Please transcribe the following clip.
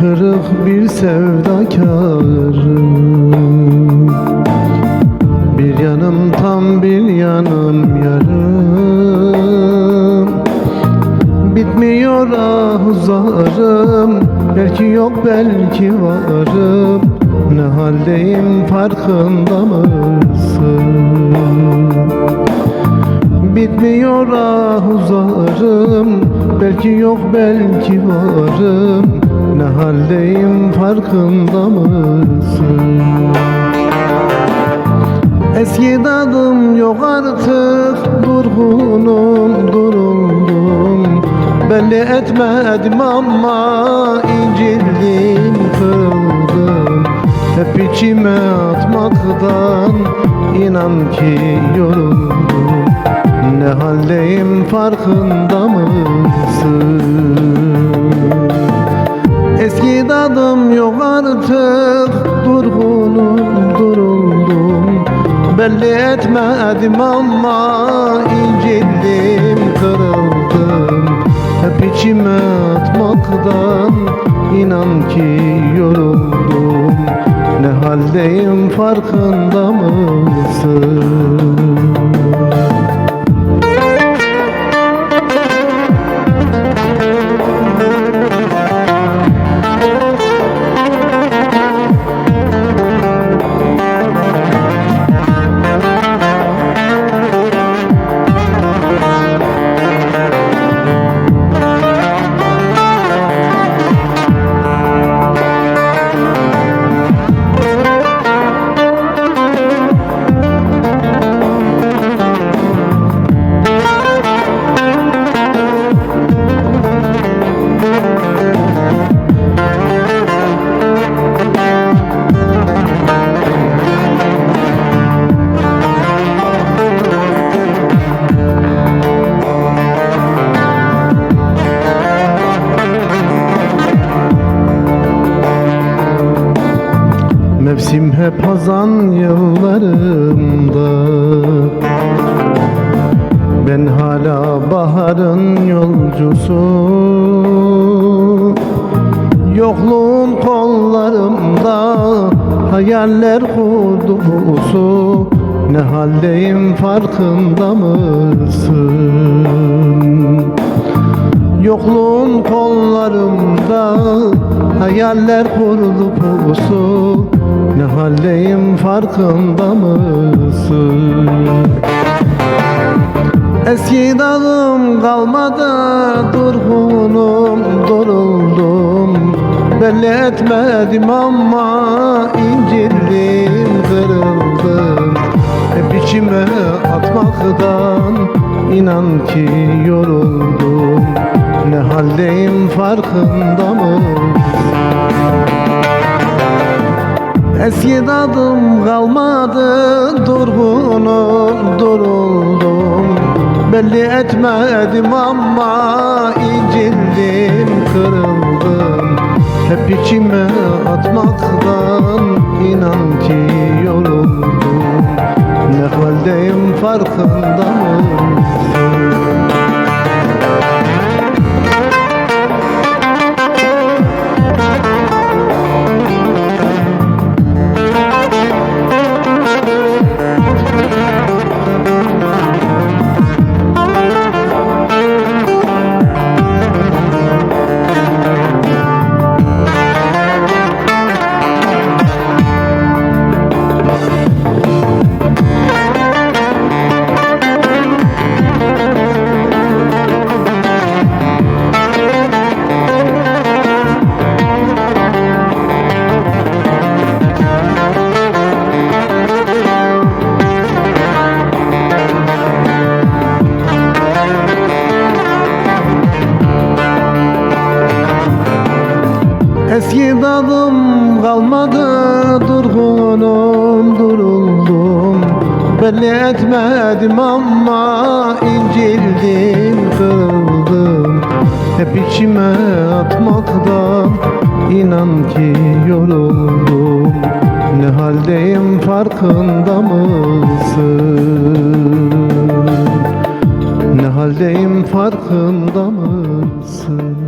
Kırık bir sevdakarım Bir yanım tam bir yanım yarım. Bitmiyor ah zarım Belki yok belki varım. Ne haldeyim farkında mısın? Bitmiyor ah zarım Belki yok belki varım Ne haldeyim farkında mısın? Eski dadım yok artık Durgunum duruldum Belli etmedim ama incildim kırıldım Hep içime atmaktan inan ki yoruldum Ne haldeyim farkında mısın? Eski dadım yok artık Durgunum duruldum. Belli etmedim ama incildim kırıldım. Hep içime atmaktan inan ki yoruldum. Ne haldeyim farkında mısın? Mevsim hep hazan yıllarımda Ben hala baharın yolcusu. Yokluğun kollarımda Hayaller kurdusu. Ne haldeyim farkında mısın? Yokluğun kollarımda Hayaller kurdu pusu Ne haldeyim farkında mısın? Eski dalım kalmadı Durgunum duruldum Belli etmedim ama incildim kırıldım Hep içime atmaktan inan ki yoruldum Ne haldeyim farkında mı? Eski dadım kalmadı Durgunum duruldum. Belli etmedim ama incildim kırıldım. Hep içime atmaktan inan ki yoruldum. Ne haldeyim farkında mısın? Eski dadım kalmadı Durgunum duruldum Belli etmedim ama incildim kırıldım Hep içime atmaktan inan ki yoruldum Ne haldeyim farkında mısın? Ne haldeyim farkında mısın?